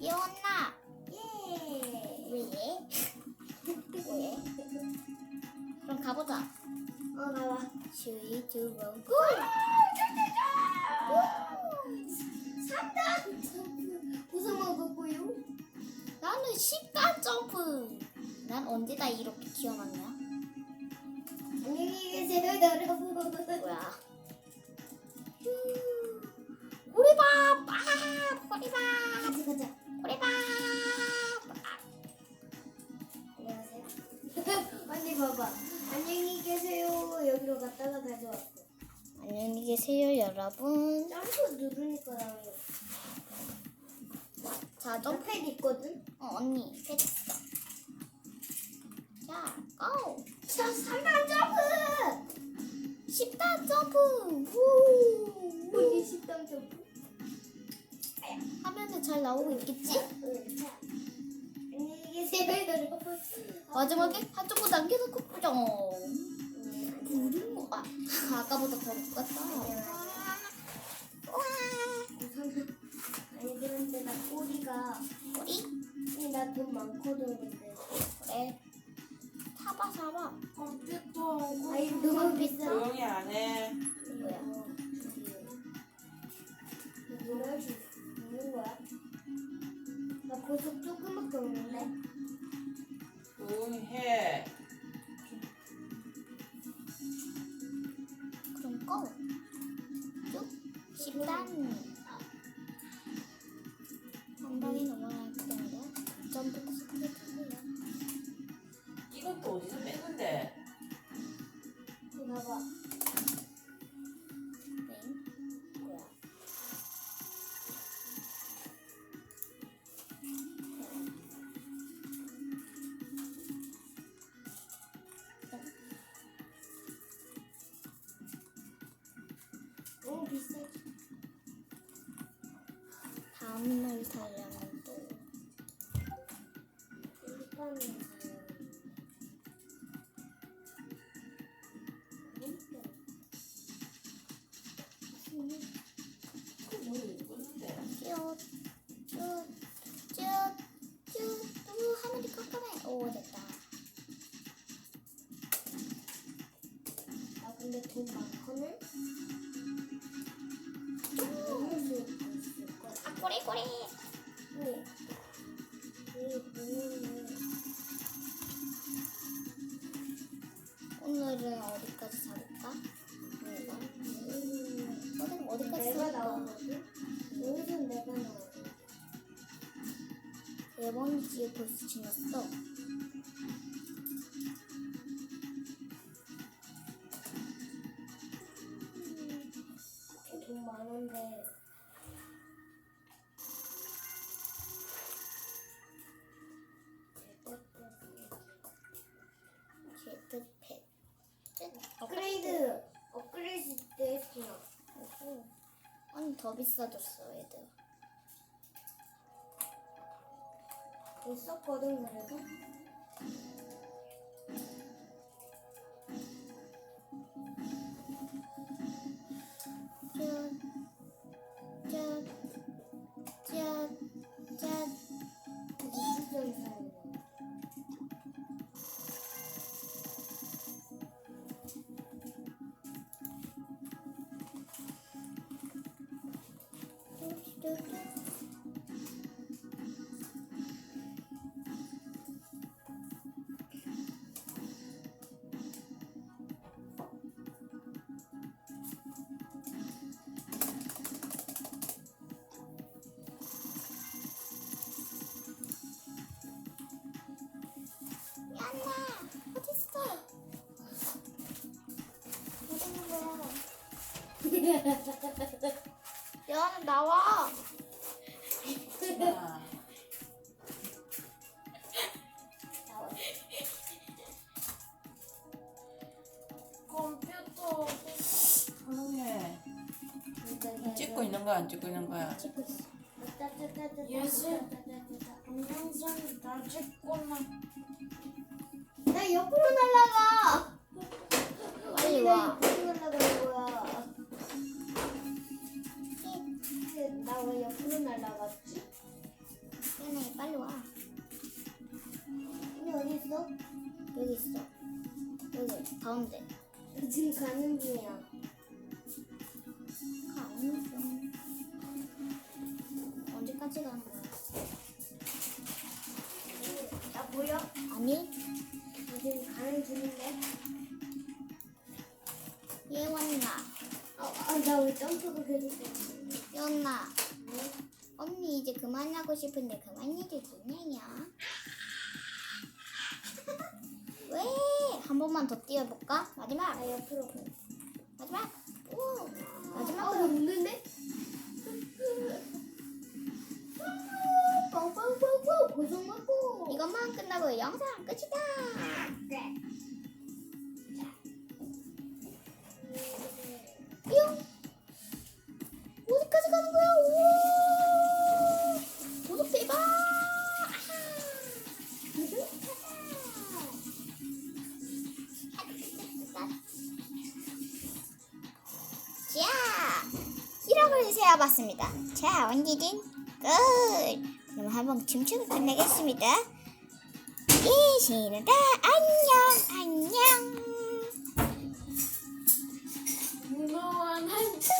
예원아 예. 왜? 왜? 그럼 가보자. 어 가봐. 스위트 롱. 삼단 무슨 먹었고요? 나는 10단 점프. 난 언제 다 이렇게 키워놨냐? 안녕히 계세요 여러분. 뭐야? 봐봐. 안녕히 계세요. 여기로 갔다가 왔어. 안녕히 계세요, 여러분. 점프 누르니까 나와요. 자, 저 점프. 팩 있거든. 어, 언니, 됐어. 자, 고! 자, 3단 점프! 10단 점프! 후! 언니 10단 점프. 화면에 잘 나오고 있겠지? 응, 마지막에 한쪽으로 남겨놓고 뿌려. 음, 부른 거 아, 아까보다 더 똑같다. 아니 그런데 나 꼬리가 꼬리? 나 돈 많거든 근데 그래. 사봐, 사봐. 컴퓨터 아니 너무 비싸 조용히 안 해. 뭐야? 거야? 나 고속 조금밖에 없는데 조용히 해. 그럼 고! 쭉! 10단. 다음날 살려면 또. 쭉, 쭉, 또 하늘이 깜깜해. 오, 됐다. 나 근데 돈 많거든? 거야 아, 꼬리, 꼬리. 네. 오늘은 어디까지 살까? 내가. 음, 오늘 어디까지 내가? 나오거든? 여기서 내가 나와. 네 번째 벌써 지났어. 오. 아니, 더 비싸졌어, 애들. 있었거든, 그래도. 야나 어딨어? 어디 있는 거야? 야나 나와. 아, 나와. 컴퓨터 조용히 해. 일단 찍고 있는 거야 안 찍고 있는 거야? 찍고 있어. 예술. 동영상 다 찍고나. 나 옆으로 날라가. 빨리 나 와. 옆으로 날아가는 거야. 나 왜 옆으로 날아갔지? 시간에 빨리 와. 언니 어디 있어? 여기 있어. 여기 가운데. 지금 가는 중이야. 가는 중. 언제까지 가는 거야? 나 보여? 아니 나 지금 가는 중인데. 예원나 아, 아, 나왜 점프가 돼? 예원나 언니 이제 그만하고 싶은데 그만해도 되냐냐? 왜? 한 번만 더 뛰어볼까? 마지막 나 옆으로 가. 마지막 오 아, 나 마지막으로 웃는데? 뻥뻥뻥뻥 고정하고. 이것만 끝나고 영상 끝이다. 1억을 세어봤습니다. 자, 원기진 끝. 그럼 한번 춤추고 끝내겠습니다. 예, 신우다 안녕.